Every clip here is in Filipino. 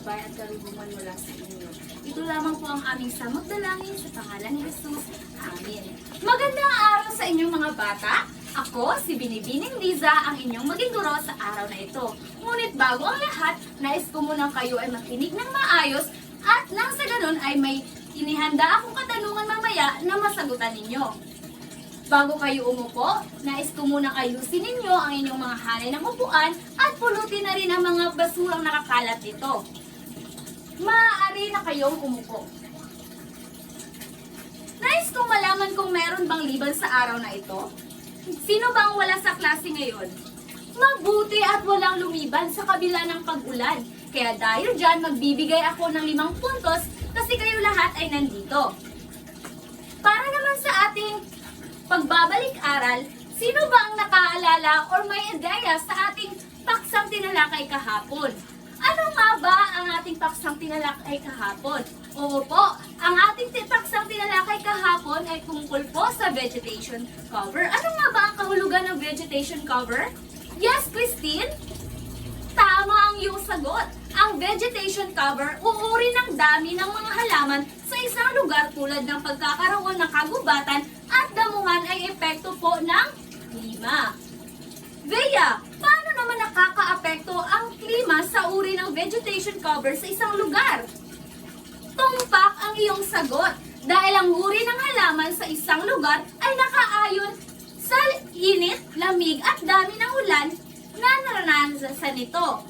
gabay at karunungan mula sa inyo. Ito lamang po ang aming samot dalangin sa pangalan ni Jesus. Amen. Magandang araw sa inyong mga bata. Ako, si Binibining Liza, ang inyong maging guro sa araw na ito. Ngunit bago ang lahat, nais ko munang kayo ay makinig ng maayos at nang sa ganun ay may inihanda akong katanungan mamaya na masagutan ninyo. Bago kayo umupo, nais ko muna ayusin ninyo ang inyong mga hanay ng upuan at pulutin na rin ang mga basurang nakakalat dito. Maaari na kayong umupo. Nais kong malaman kung meron bang liban sa araw na ito. Sino bang wala sa klase ngayon? Mabuti at walang lumiban sa kabila ng pag-ulan. Kaya dahil dyan, magbibigay ako ng limang puntos kasi kayo lahat ay nandito. Para naman sa ating pagbabalik-aral, sino ba ang nakaalala or may ideya sa ating paksang tinalakay kahapon? Ano nga ba ang ating paksang tinalakay kahapon? Oo po, ang ating ti- paksang tinalakay kahapon ay tungkol po sa vegetation cover. Ano nga ba ang kahulugan ng vegetation cover? Yes, Christine? Tama ang iyong sagot. Ang vegetation cover, uuri ng dami ng mga halaman sa isang lugar tulad ng pagkakaroon ng kagubatan at damuhan ay epekto po ng klima. Bea, paano naman nakakaapekto ang klima sa uri ng vegetation cover sa isang lugar? Tumpak ang iyong sagot dahil ang uri ng halaman sa isang lugar ay nakaayon sa init, lamig at dami ng ulan na naranasan nito.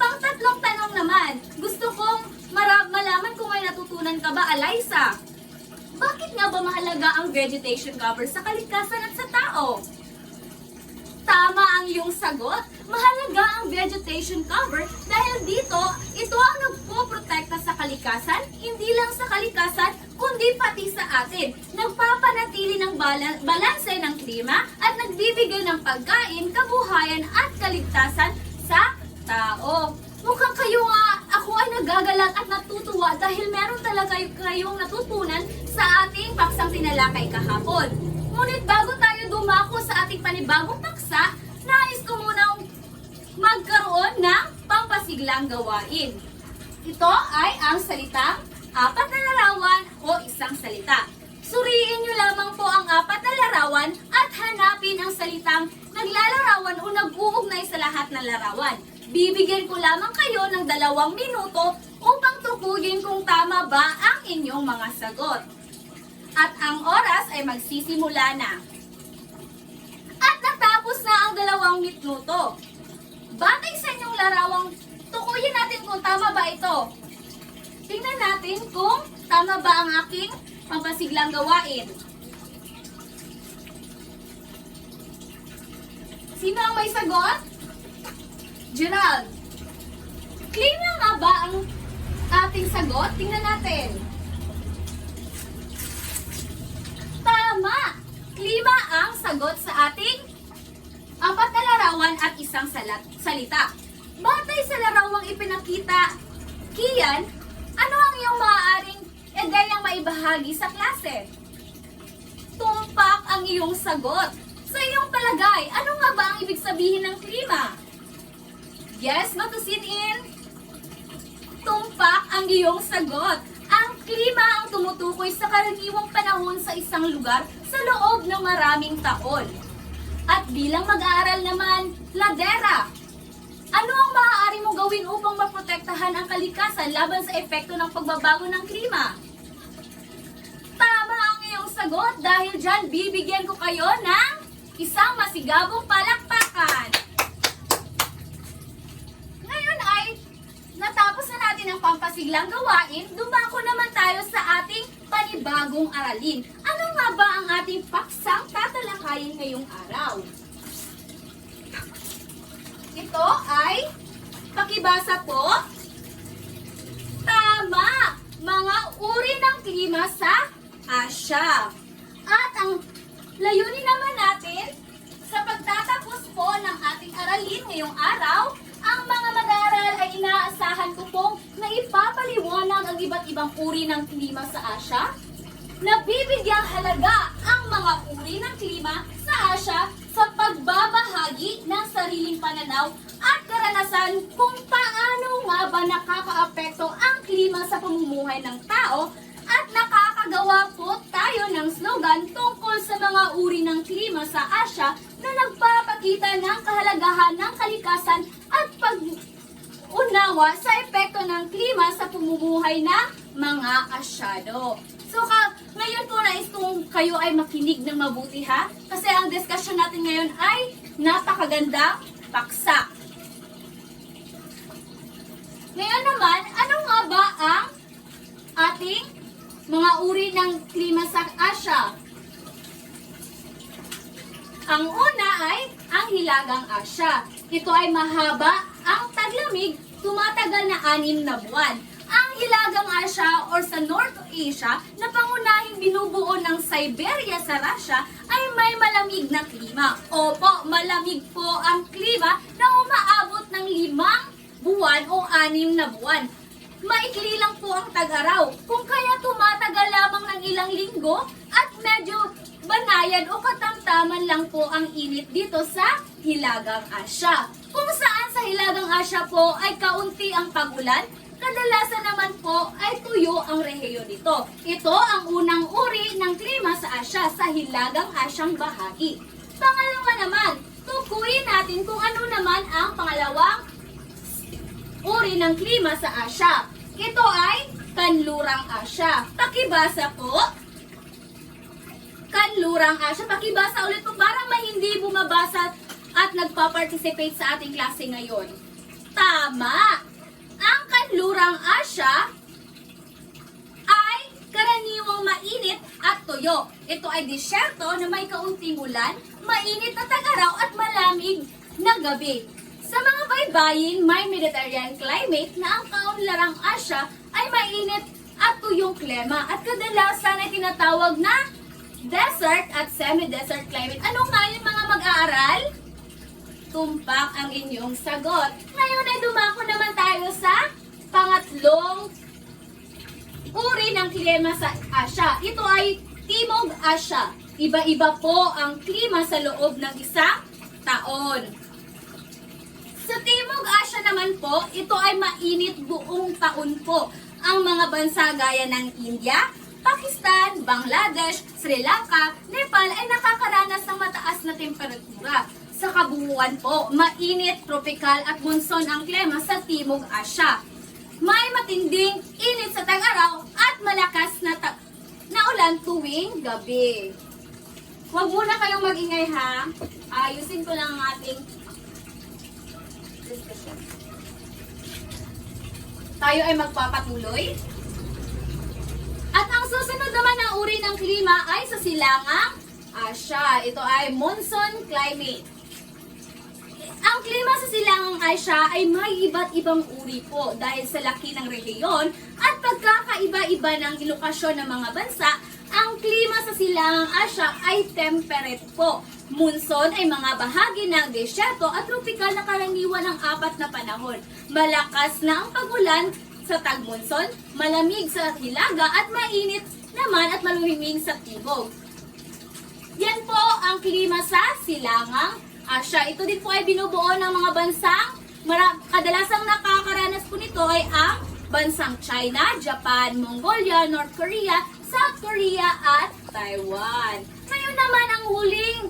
Pangtatlong tanong naman, gusto kong mara- malaman kung may natutunan ka ba, Eliza? Bakit nga ba mahalaga ang vegetation cover sa kalikasan at sa tao? Tama ang iyong sagot. Mahalaga ang vegetation cover dahil dito, ito ang nagpo-protekta sa kalikasan, hindi lang sa kalikasan, kundi pati sa atin. Nagpapanatili ng bala- balanse ng klima at nagbibigay ng pagkain, kabuhayan at kaligtasan sa tao. Mukhang kayo nga, ako ay nagagalang at natutuwa dahil meron talaga kayong natutunan sa ating paksang tinalakay kahapon. Ngunit bago tayo dumako sa ating panibagong paksa, nais ko munang magkaroon ng pampasiglang gawain. Ito ay ang salitang apat na larawan o isang salita. Suriin niyo lamang po ang apat na larawan at hanapin ang salitang naglalarawan o nag-uugnay sa lahat ng larawan. Bibigyan ko lamang kayo ng dalawang minuto upang tukuyin kung tama ba ang inyong mga sagot. At ang oras ay magsisimula na. Na ang dalawang minuto. Batay sa inyong larawang, tukuyin natin kung tama ba ito. Tingnan natin kung tama ba ang aking pampasiglang gawain. Sino ang may sagot? Gerald. Clear na nga ba ang ating sagot? Tingnan natin. Tama! Klima ang sagot sa ating larawan at isang salat, salita. Batay sa larawang ipinakita, Kian, ano ang iyong maaaring ideyang maibahagi sa klase? Tumpak ang iyong sagot. Sa iyong palagay, ano nga ba ang ibig sabihin ng klima? Yes, matusin in. Tumpak ang iyong sagot. Ang klima ang tumutukoy sa karaniwang panahon sa isang lugar sa loob ng maraming taon. At bilang mag-aaral naman, ladera. Ano ang maaari mong gawin upang maprotektahan ang kalikasan laban sa epekto ng pagbabago ng klima? Tama ang iyong sagot dahil dyan bibigyan ko kayo ng isang masigabong palakpakan. Ngayon ay natapos na natin ang pampasiglang gawain, dumako naman tayo sa ating panibagong aralin. Ano nga ba ang ating paksang tatalakayin ngayong araw? Ito ay pakibasa po. Tama! Mga uri ng klima sa Asya. At ang layunin naman natin sa pagtatapos po ng ating aralin ngayong araw, ang mga mag-aaral ay inaasahan ko pong na ipapaliwanag ang iba't ibang uri ng klima sa Asya, na bibigyang halaga ang mga uri ng klima sa Asya sa pagbabago pananaw at karanasan kung paano nga ba nakakaapekto ang klima sa pamumuhay ng tao at nakakagawa po tayo ng slogan tungkol sa mga uri ng klima sa Asya na nagpapakita ng kahalagahan ng kalikasan at pag unawa sa epekto ng klima sa pamumuhay ng mga Asyano. So, ka, ngayon po nais kung kayo ay makinig ng mabuti ha, kasi ang discussion natin ngayon ay napakagandang paksa. Ngayon naman, ano nga ba ang ating mga uri ng klima sa Asya? Ang una ay ang Hilagang Asya. Ito ay mahaba ang taglamig, tumatagal na anim na buwan. Ang Hilagang Asya or sa North Asia na pangunahing binubuo ng Siberia sa Russia ay may malamig na klima. Opo, malamig po ang klima na umaabot ng limang buwan o anim na buwan. Maikli lang po ang tag-araw, kung kaya tumatagal lamang ng ilang linggo at medyo banayan o katamtaman lang po ang init dito sa Hilagang Asya. Kung saan sa Hilagang Asya po ay kaunti ang pagulan, kadalasan naman po ay tuyo ang rehiyon nito. Ito ang unang uri ng klima sa Asya sa Hilagang Asyang bahagi. Pangalawa naman, tukuyin natin kung ano naman ang pangalawang uri ng klima sa Asya. Ito ay Kanlurang Asya. Pakibasa po. Kanlurang Asya. Pakibasa ulit po. Parang may hindi bumabasa at nagpa-participate sa ating klase ngayon. Tama! Ang Kanlurang Asya ay karaniwang mainit at tuyo. Ito ay disyerto na may kaunting ulan, mainit na tag-araw at malamig na gabi. Sa mga baybayin, may Mediterranean climate na ang kaunlarang Asya ay mainit at tuyong klima at kadalasan ay tinatawag na desert at semi-desert climate. Ano nga yun mga mag-aaral? Tumpak ang inyong sagot. Ngayon ay dumako naman tayo sa pangatlong uri ng klima sa Asya. Ito ay Timog Asya. Iba-iba po ang klima sa loob ng isang taon. Sa Timog Asya naman po, ito ay mainit buong taon po. Ang mga bansa gaya ng India, Pakistan, Bangladesh, Sri Lanka, Nepal ay nakakaranas ng mataas na temperatura. Sa kabuuan po, mainit, tropical at monsoon ang klima sa Timog Asya. May matinding init sa tag-araw at malakas na, ta- na ulan tuwing gabi. Huwag muna kayong magingay ha. Ayusin ko lang ang ating discussion. Tayo ay magpapatuloy. Ang susunod naman na uri ng klima ay sa silangang Asya. Ito ay monsoon climate. Ang klima sa silangang Asya ay may iba't ibang uri po dahil sa laki ng rehiyon at pagkakaiba-iba ng lokasyon ng mga bansa, ang klima sa silangang Asya ay temperate po. Monsoon ay mga bahagi ng desyerto at tropikal na karaniwan ng apat na panahon. Malakas na ang pagulan sa tagmonson, malamig sa hilaga at mainit naman at maluhiming sa tibog. Yan po ang klima sa silangang Asya. Ito din po ay binubuo ng mga bansang mara- kadalasang nakakaranas po nito ay ang bansang China, Japan, Mongolia, North Korea, South Korea at Taiwan. Ngayon naman ang huling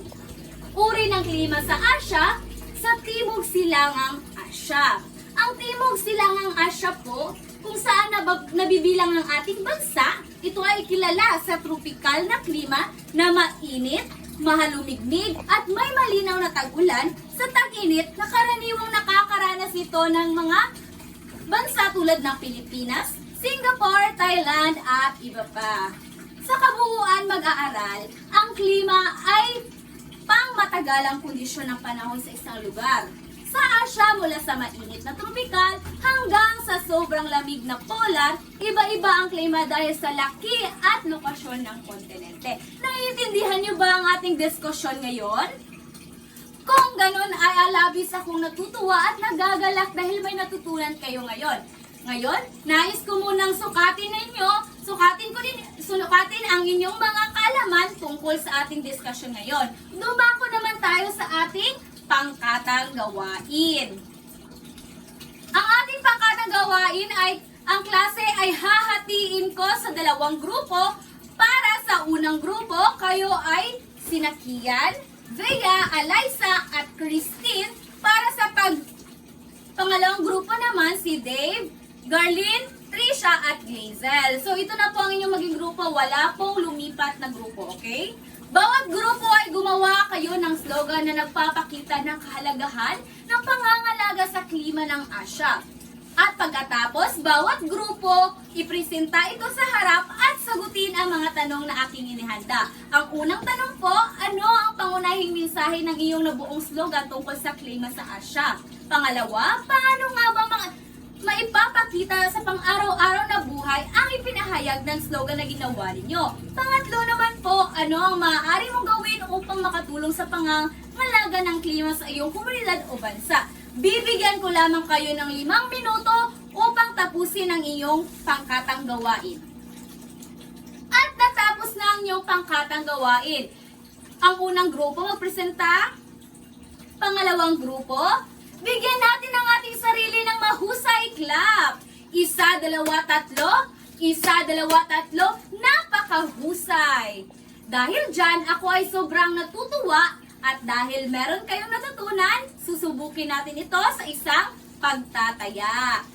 uri ng klima sa Asya sa Timog Silangang Asya. Ang Timog Silangang Asya po, kung saan nabab- nabibilang ng ating bansa, ito ay kilala sa tropical na klima na mainit, mahalumigmig at may malinaw na tag-ulan sa tag-init na karaniwang nakakaranas ito ng mga bansa tulad ng Pilipinas, Singapore, Thailand at iba pa. Sa kabuuan mag-aaral, ang klima ay pangmatagalang kondisyon ng panahon sa isang lugar. Sa Asya mula sa mainit na tropikal hanggang sa sobrang lamig na polar, iba-iba ang klima dahil sa laki at lokasyon ng kontinente. Naiintindihan niyo ba ang ating diskusyon ngayon? Kung ganun ay alabis akong natutuwa at nagagalak dahil may natutunan kayo ngayon. Ngayon, nais ko munang sukatin ninyo, sukatin ko din, sukatin ang inyong mga kaalaman tungkol sa ating diskusyon ngayon. Dumako naman tayo sa ating pangkatang gawain. Ang ating pangkatang gawain ay ang klase ay hahatiin ko sa dalawang grupo. Para sa unang grupo, kayo ay sinakian, Bea, Eliza at Christine. Para sa pag pangalawang grupo naman si Dave, Garlin, Trisha at Hazel. So ito na po ang inyong maging grupo. Wala pong lumipat na grupo, okay? Bawat grupo ay gumawa kayo ng slogan na nagpapakita ng kahalagahan ng pangangalaga sa klima ng Asya. At pagkatapos, bawat grupo ipresenta ito sa harap at sagutin ang mga tanong na aking inihanda. Ang unang tanong po, ano ang pangunahing mensahe ng iyong nabuong slogan tungkol sa klima sa Asya? Pangalawa, paano nga ba mga maipapakita sa pang-araw-araw na buhay ang ipinahayag ng slogan na ginawa ninyo. Pangatlo naman po, ano ang maaari mong gawin upang makatulong sa pangangalaga ng klima sa iyong komunidad o bansa. Bibigyan ko lamang kayo ng limang minuto upang tapusin ang iyong pangkatang gawain. At natapos na ang iyong pangkatang gawain. Ang unang grupo magpresenta, pangalawang grupo, bigyan natin ang ating sarili ng mahusay clap. Isa, dalawa, tatlo. Isa, dalawa, tatlo. Napakahusay. Dahil dyan, ako ay sobrang natutuwa at dahil meron kayong natutunan, susubukin natin ito sa isang pagtataya.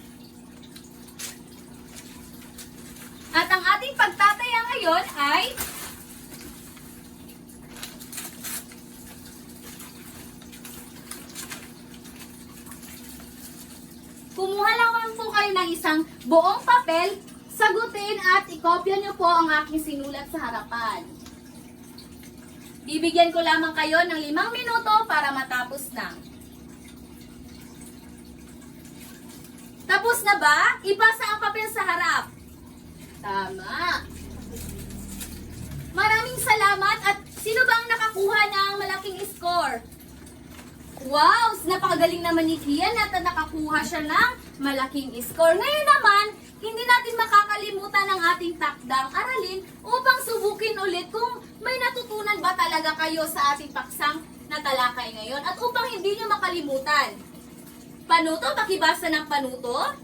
At ang ating pagtataya ngayon ay Kumuha lamang po kayo ng isang buong papel, sagutin at ikopya niyo po ang aking sinulat sa harapan. Bibigyan ko lamang kayo ng limang minuto para matapos na. Tapos na ba? Ipasa ang papel sa harap. Tama. Maraming salamat at sino bang nakakuha ng malaking score? Wow! Napakagaling naman ni Kian at nakakuha siya ng malaking score. Ngayon naman, hindi natin makakalimutan ang ating takdang aralin upang subukin ulit kung may natutunan ba talaga kayo sa ating paksang na talakay ngayon at upang hindi nyo makalimutan. Panuto, pakibasa ng panuto.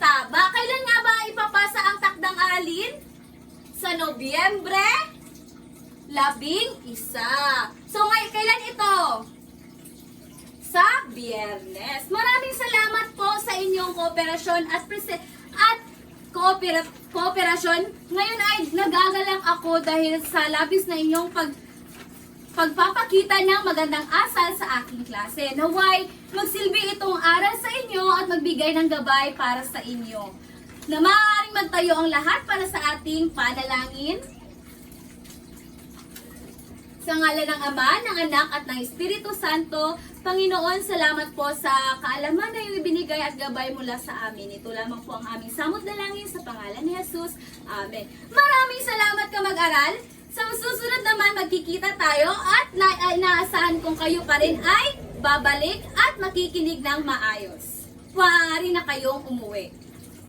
Taba, kailan nga ba ipapasa ang takdang aralin? Sa Nobyembre? Labing isa. So, ngay kailan ito? Biyernes. Maraming salamat po sa inyong kooperasyon at prese at koopera- kooperasyon. Ngayon ay nagagalang ako dahil sa labis na inyong pag pagpapakita ng magandang asal sa aking klase. Naway, magsilbi itong aral sa inyo at magbigay ng gabay para sa inyo. Na maaaring magtayo ang lahat para sa ating panalangin. Sa ngalan ng Ama, ng Anak at ng Espiritu Santo, Panginoon, salamat po sa kaalaman na iyong ibinigay at gabay mula sa amin. Ito lamang po ang aming samot dalangin sa pangalan ni Jesus. Amen. Maraming salamat ka mag-aral. Sa susunod naman, magkikita tayo at na ay, naasahan kong kayo pa rin ay babalik at makikinig ng maayos. Maaari na kayong umuwi.